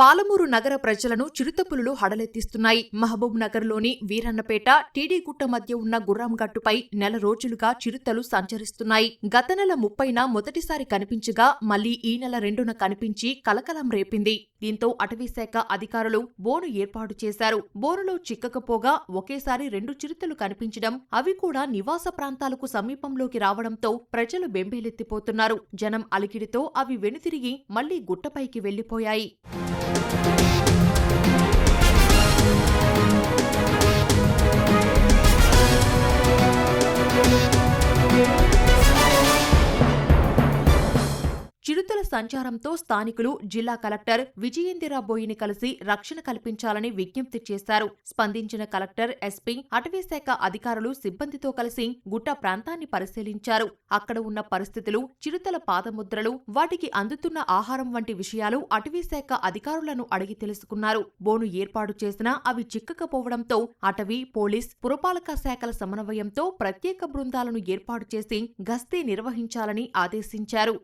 పాలమూరు నగర ప్రజలను చిరుతపులులు హడలెత్తిస్తున్నాయి. మహబూబ్ నగర్లోని వీరన్నపేట టీడీగుట్ట మధ్య ఉన్న గుర్రంగట్టుపై నెల రోజులుగా చిరుతలు సంచరిస్తున్నాయి. గత నెల ముప్పైన మొదటిసారి కనిపించగా మళ్ళీ ఈ నెల రెండున కనిపించి కలకలం రేపింది. దీంతో అటవీశాఖ అధికారులు బోను ఏర్పాటు చేశారు. బోనులో చిక్కకపోగా ఒకేసారి రెండు చిరుతలు కనిపించడం అవి కూడా నివాస ప్రాంతాలకు సమీపంలోకి రావడంతో ప్రజలు బెంబేలెత్తిపోతున్నారు. జనం అలికిడితో అవి వెనుతిరిగి మళ్ళీ గుట్టపైకి వెళ్ళిపోయాయి చిరుతల సంచారంతో స్థానికులు జిల్లా కలెక్టర్ విజయేందిరా బోయిని కలిసి రక్షణ కల్పించాలని విజ్ఞప్తి చేశారు. స్పందించిన కలెక్టర్ ఎస్పీ అటవీశాఖ అధికారులు సిబ్బందితో కలిసి గుట్ట ప్రాంతాన్ని పరిశీలించారు. అక్కడ ఉన్న పరిస్థితులు చిరుతల పాదముద్రలు వాటికి అందుతున్న ఆహారం వంటి విషయాలు అటవీశాఖ అధికారులను అడిగి తెలుసుకున్నారు. బోను ఏర్పాటు చేసినా అవి చిక్కకపోవడంతో అటవీ పోలీస్ పురపాలక శాఖల సమన్వయంతో ప్రత్యేక బృందాలను ఏర్పాటు చేసి గస్తీ నిర్వహించాలని ఆదేశించారు.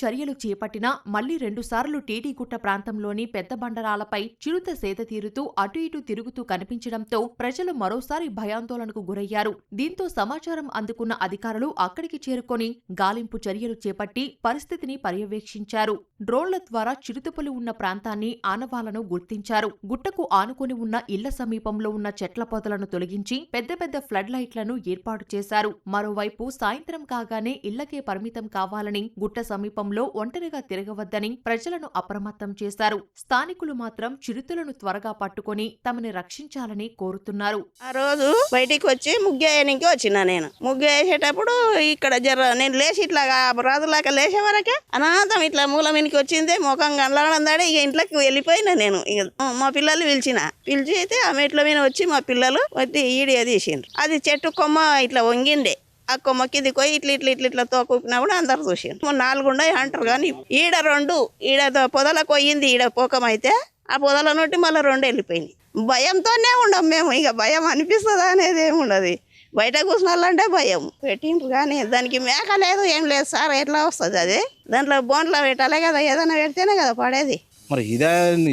చర్యలు చేపట్టినా మళ్ళీ రెండుసార్లు టీటీగుట్ట ప్రాంతంలోని పెద్ద బండరాలపై చిరుత సేద తీరుతూ అటు ఇటు తిరుగుతూ కనిపించడంతో ప్రజలు మరోసారి భయాందోళనకు గురయ్యారు. దీంతో సమాచారం అందుకున్న అధికారులు అక్కడికి చేరుకొని గాలింపు చర్యలు చేపట్టి పరిస్థితిని పర్యవేక్షించారు. డ్రోన్ల ద్వారా చిరుతపులు ఉన్న ప్రాంతాన్ని ఆనవాలను గుర్తించారు. గుట్టకు ఆనుకొని ఉన్న ఇళ్ళ సమీపంలో ఉన్న చెట్ల పొదలను తొలగించి పెద్ద పెద్ద ఫ్లడ్ లైట్లను ఏర్పాటు చేశారు. మరోవైపు సాయంత్రం కాగానే ఇళ్ళకే పరిమితం కావాలని గుట్ట సమీపం సమీపంలో ఒంటరిగా తిరగవద్దని ప్రజలను అప్రమత్తం చేశారు. స్థానికులు మాత్రం చిరుతలను త్వరగా పట్టుకొని తమని రక్షించాలని కోరుతున్నారు. ఆ రోజు బయటికి వచ్చి ముగ్గు వేయడానికి వచ్చిన నేను. ముగ్గు వేసేటప్పుడు ఇక్కడ జర నేను లేచి ఇట్లా రాజులాగా లేచే వరకే అనాథం ఇట్లా మూల మీనికి వచ్చింది ముఖం కనలాడందాడే ఇక ఇంట్లోకి వెళ్ళిపోయినా నేను. ఇక మా పిల్లలు పిలిచిన. పిలిచి అయితే ఆ మెట్ల మీద వచ్చి మా పిల్లలు వచ్చి ఈడియా తీసిండ్రు. అది చెట్టు కొమ్మ ఇట్లా వంగిండే. ఆ కొమ్మ కింది పోయి ఇట్లా ఇట్లా ఇట్లా ఇట్లా తోకున్నా కూడా అందరు చూసిండ్రు. నాలుగు ఉన్నాయి అంటారు కానీ ఈడ రెండు ఈడ పొదలకు పోయింది ఈడ పోకమైతే ఆ పొదల నుండి మళ్ళీ రెండు వెళ్ళిపోయినాయి. భయంతోనే ఉండం మేము ఇక భయం అనిపిస్తుందా అనేది ఏమి ఉండదు. బయట కూర్చున్నాలంటే భయం. పెట్టిండ్రు కానీ దానికి మేక లేదు ఏం లేదు సార్ ఎట్లా వస్తుంది అది? దాంట్లో బోన్లో పెట్టాలి కదా ఏదైనా పెడితేనే కదా పడేది. మరి ఇదే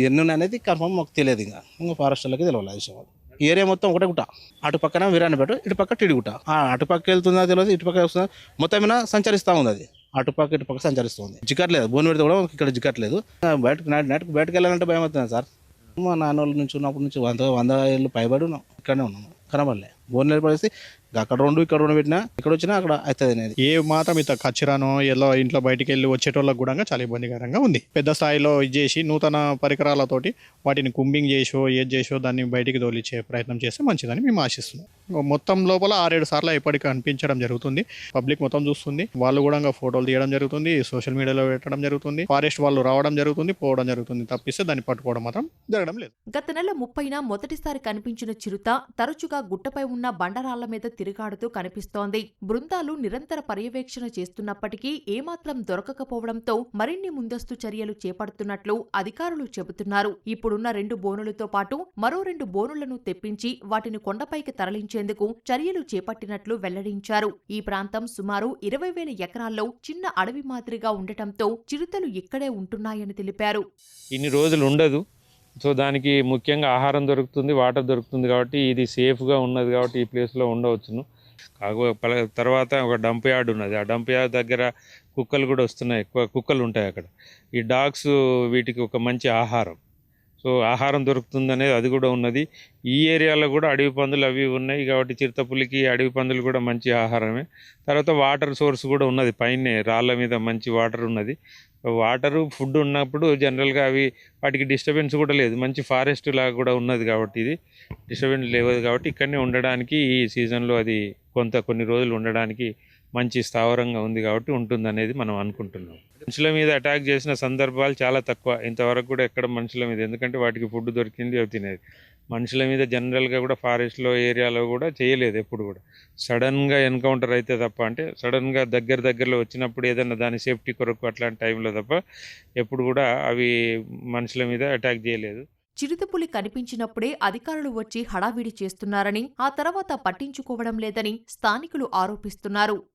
ఎన్ని అనేది కన్ఫర్మ్ మాకు తెలియదు ఇంకా. ఇంకా ఫారెస్ట్ వాళ్ళకి తెలియాలి విషయం ఏరియా మొత్తం ఒకటే గుట్ట. అటు పక్కన వీరాన్నపేట ఇటు పక్క టిడిగుట్ట ఆ అటు పక్క వెళ్తుందా తెలియదు ఇటు పక్క వస్తుందా మొత్తం మీద సంచరిస్తూ ఉంది అది అటు పక్క ఇటు పక్క సంచరిస్తుంది జిక్కట్లేదు బోన్ పెడితే కూడా ఇక్కడ జిక్కట్లేదు బయటకు నైట్ నైట్కి బయటకు వెళ్ళాలంటే భయం అవుతుంది సార్. మా నాన్న వాళ్ళ నుంచి ఉన్నప్పటి నుంచి వంద వంద ఏళ్ళు పైబడి ఉన్నాం ఇక్కడనే ఉన్నాం. కనబడలే. బోన్ పడేసి అక్కడ రెండు ఇక్కడ రెండు పెట్టినా ఇక్కడ వచ్చినా అక్కడ అవుతుంది అనేది. ఏ మాత్రం ఇంత కచ్చిరానో ఎలా ఇంట్లో బయటికి వెళ్ళి వచ్చేటోళ్ళకి కూడా చాలా ఇబ్బందికరంగా ఉంది. పెద్ద స్థాయిలో ఇది చేసి నూతన పరికరాలతోటి వాటిని కుంబింగ్ చేసో ఏది చేసో దాన్ని బయటికి తోలిచ్చే ప్రయత్నం చేస్తే మంచిదని మేము ఆశిస్తున్నాం. మొత్తం లోపల ఆరేడు సార్లు ఇప్పటికి కనిపించడం జరుగుతుంది. పబ్లిక్ మొత్తం చూస్తుంది. వాళ్ళు కూడా ఫోటోలు తీయడం జరుగుతుంది. సోషల్ మీడియాలో పెట్టడం జరుగుతుంది. ఫారెస్ట్ వాళ్ళు రావడం జరుగుతుంది పోవడం జరుగుతుంది. తప్పిస్తే దాన్ని పట్టుకోవడం మాత్రం జరగడం లేదు. గత నెల ముప్పైన మొదటిసారి కనిపించిన చిరుత తరచుగా గుట్టపై ఉన్న బండరాళ్ళ మీద తిరుగాడుతూ కనిపిస్తోంది. బృందాలు నిరంతర పర్యవేక్షణ చేస్తున్నప్పటికీ ఏమాత్రం దొరకకపోవడంతో మరిన్ని ముందస్తు చర్యలు చేపడుతున్నట్లు అధికారులు చెబుతున్నారు. ఇప్పుడున్న రెండు బోనులతో పాటు మరో రెండు బోనులను తెప్పించి వాటిని కొండపైకి తరలించేందుకు చర్యలు చేపట్టినట్లు వెల్లడించారు. ఈ ప్రాంతం సుమారు ఇరవై వేల ఎకరాల్లో చిన్న అడవి మాదిరిగా ఉండటంతో చిరుతలు ఇక్కడే ఉంటున్నాయని తెలిపారు. ఇన్ని రోజులు ఉండదు. సో దానికి ముఖ్యంగా ఆహారం దొరుకుతుంది వాటర్ దొరుకుతుంది కాబట్టి ఇది సేఫ్గా ఉన్నది కాబట్టి ఈ ప్లేస్లో ఉండవచ్చును. కాకపోతే తర్వాత ఒక డంప్ యార్డ్ ఉన్నది. ఆ డంప్ యార్డ్ దగ్గర కుక్కలు కూడా వస్తున్నాయి. ఎక్కువ కుక్కలు ఉంటాయి అక్కడ. ఈ డాగ్స్ వీటికి ఒక మంచి ఆహారం. సో ఆహారం దొరుకుతుందనేది అది కూడా ఉన్నది. ఈ ఏరియాలో కూడా అడవి పందులు అవి ఉన్నాయి కాబట్టి చిరుతపులికి అడవి పందులు కూడా మంచి ఆహారమే. తర్వాత వాటర్ సోర్స్ కూడా ఉన్నది పైనే రాళ్ళ మీద మంచి వాటర్ ఉన్నది. వాటరు ఫుడ్ ఉన్నప్పుడు జనరల్గా అవి వాటికి డిస్టర్బెన్స్ కూడా లేదు. మంచి ఫారెస్ట్ లాగా కూడా ఉన్నది కాబట్టి ఇది. డిస్టర్బెన్స్ లేదు కాబట్టి ఇక్కడనే ఉండడానికి ఈ సీజన్లో అది కొంత కొన్ని రోజులు ఉండడానికి మంచి స్థావరంగా ఉంది కాబట్టి ఉంటుంది అనేది మనం అనుకుంటున్నాం. మనుషుల మీద అటాక్ చేసిన సందర్భాలు చాలా తక్కువ. ఇంతవరకు కూడా ఎక్కడ మనుషుల మీద. ఎందుకంటే వాటికి ఫుడ్ దొరికింది అవి తినేది. మనుషుల మీద జనరల్గా కూడా ఫారెస్ట్లో ఏరియాలో కూడా చేయలేదు ఎప్పుడు కూడా. సడన్గా ఎన్కౌంటర్ అయితే తప్ప అంటే సడన్గా దగ్గర దగ్గరలో వచ్చినప్పుడు ఏదైనా దాని సేఫ్టీ కొరకు అట్లాంటి టైంలో తప్ప ఎప్పుడు కూడా అవి మనుషుల మీద అటాక్ చేయలేదు. చిరుతపులి కనిపించినప్పుడే అధికారులు వచ్చి హడావిడి చేస్తున్నారని ఆ తర్వాత పట్టించుకోవడం లేదని స్థానికులు ఆరోపిస్తున్నారు.